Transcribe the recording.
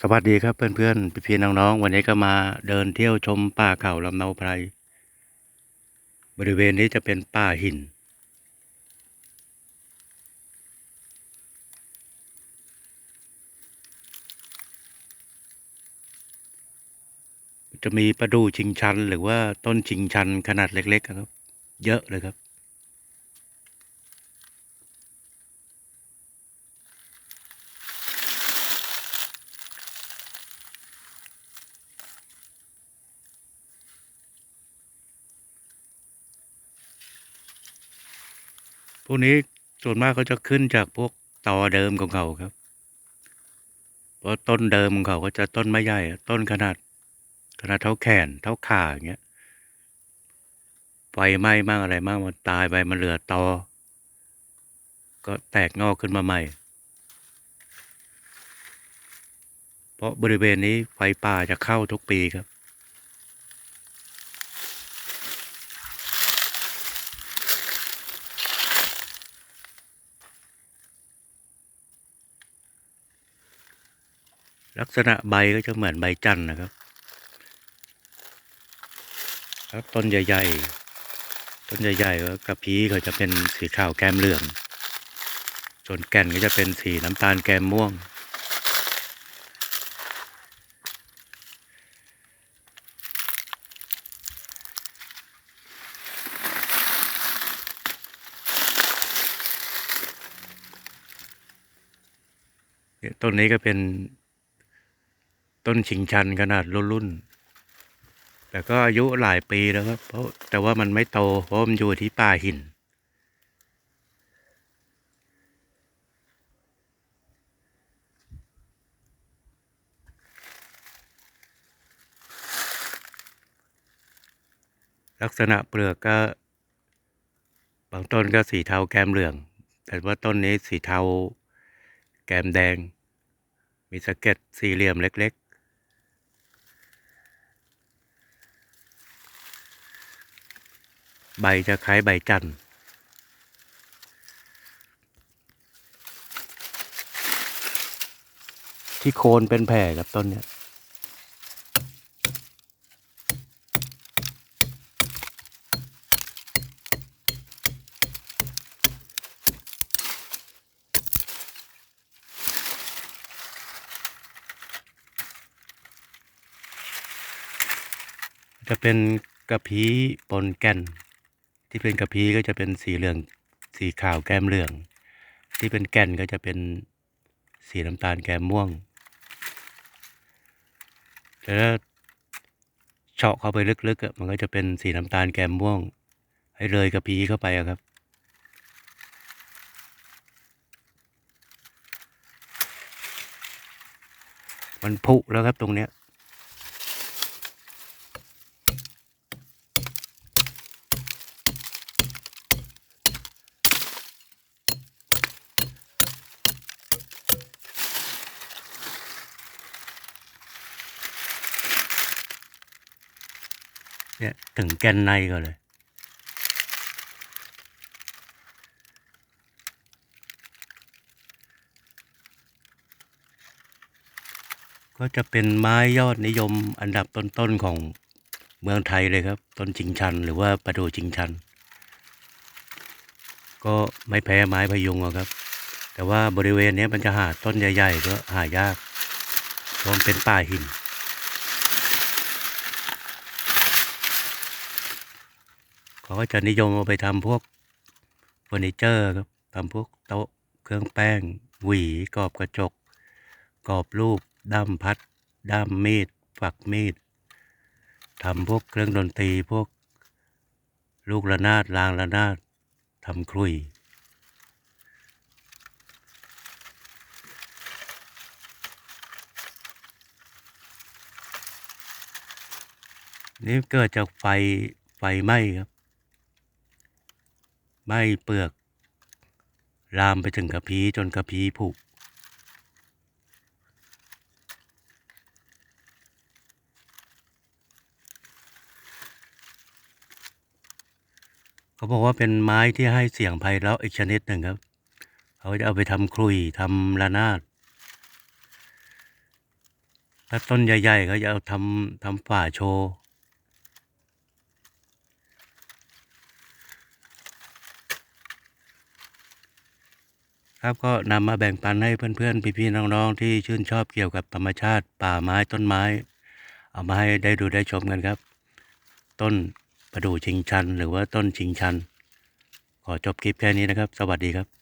สวัสดีครับเพื่อนๆพี่ๆน้องๆ วันนี้ก็มาเดินเที่ยวชมป่าเขาลำเนาไพร บริเวณนี้จะเป็นป่าหิน จะมีประดู่ชิงชัน หรือว่าต้นชิงชันขนาดเล็กๆครับ เยอะเลยครับ พวกนี้ส่วนมากเขาจะขึ้นจากพวกตอเดิมของเขาครับ เพราะต้นเดิมของเขาก็จะต้นไม่ใหญ่ ต้นขนาด ขนาดเท่าแขน เท่าขาอย่างเงี้ย ไฟไหม้มากอะไรมากมันตายไปมันเหลือตอ ก็แตกงอกขึ้นมาใหม่ เพราะบริเวณนี้ไฟป่าจะเข้าทุกปีครับ ลักษณะใบก็จะเหมือนใบจันนะครับแล้วต้นใหญ่ ๆ ต้นใหญ่ๆก็กระพี้ก็จะเป็นสีขาวแก้มเหลืองส่วนแก่นก็จะเป็นสีน้ำตาลแก้มม่วงเนี่ยต้นนี้ก็เป็น ต้นชิงชันขนาดรุ่นๆแต่ก็อายุหลายปีแล้วครับเพราะแต่ว่ามันไม่โตเพราะมันอยู่ที่ป่าหินลักษณะเปลือกก็ บางต้นก็สีเทาแกมเหลือง แต่ว่าต้นนี้สีเทาแกมแดง มีสะเก็ดสี่เหลี่ยมเล็ก ๆ ใบจะคล้ายใบจันทร์ที่โคนเป็นแผลครับต้นเนี้ยจะเป็นกระพี้ปนแก่น ที่เป็นกระพี้ก็จะเป็นสีเหลืองสีขาวแก้มเหลือง ที่เป็นแก่นก็จะเป็นสีน้ำตาลแก้มม่วงแต่ถ้าเฉาะเข้าไปลึกๆมันก็จะเป็นสีน้ำตาลแก้มม่วง ให้เลยกระพี้เข้าไปครับมันผุแล้วครับตรงเนี้ย เนี่ยถึงแกนในก็เลย ก็จะเป็นไม้ยอดนิยมอันดับต้นๆของเมืองไทยเลยครับ ต้นจิงชันหรือว่าประดูจิงชัน ก็ไม่แพ้ไม้พยุงหรอกครับ แต่ว่าบริเวณนี้มันจะหาต้นใหญ่ๆก็หายากเพราะมันเป็นป่าหิน เขาก็จะนิยมเอาไปทำพวกเฟอร์นิเจอร์ครับทำพวกโต๊ะเครื่องแป้ง หวีกรอบกระจก กรอบรูปด้ามพัด ด้ามมีด ฝักมีดทำพวกเครื่องดนตรีพวกลูกระนาดรางระนาดทำครุยนี่เกิดจากไฟไฟไหม้ครับ ไหม้เปลือก ลามไปถึงกระพี้จนกระพี้ผุเขาบอกว่าเป็นไม้ที่ให้เสียงไพเราะอีกชนิดหนึ่งครับเขาจะเอาไปทำครุยทำระนาดถ้าต้นใหญ่ๆเขาจะเอาทำทำฝ่าโชว์ ครับก็นำมาแบ่งปันให้เพื่อนๆ พี่ๆ น้องๆ ที่ชื่นชอบเกี่ยวกับธรรมชาติ ป่าไม้ต้นไม้ เอามาให้ได้ดูได้ชมกันครับ ต้นประดู่ชิงชัน หรือว่าต้นชิงชัน ขอจบคลิปแค่นี้นะครับ สวัสดีครับ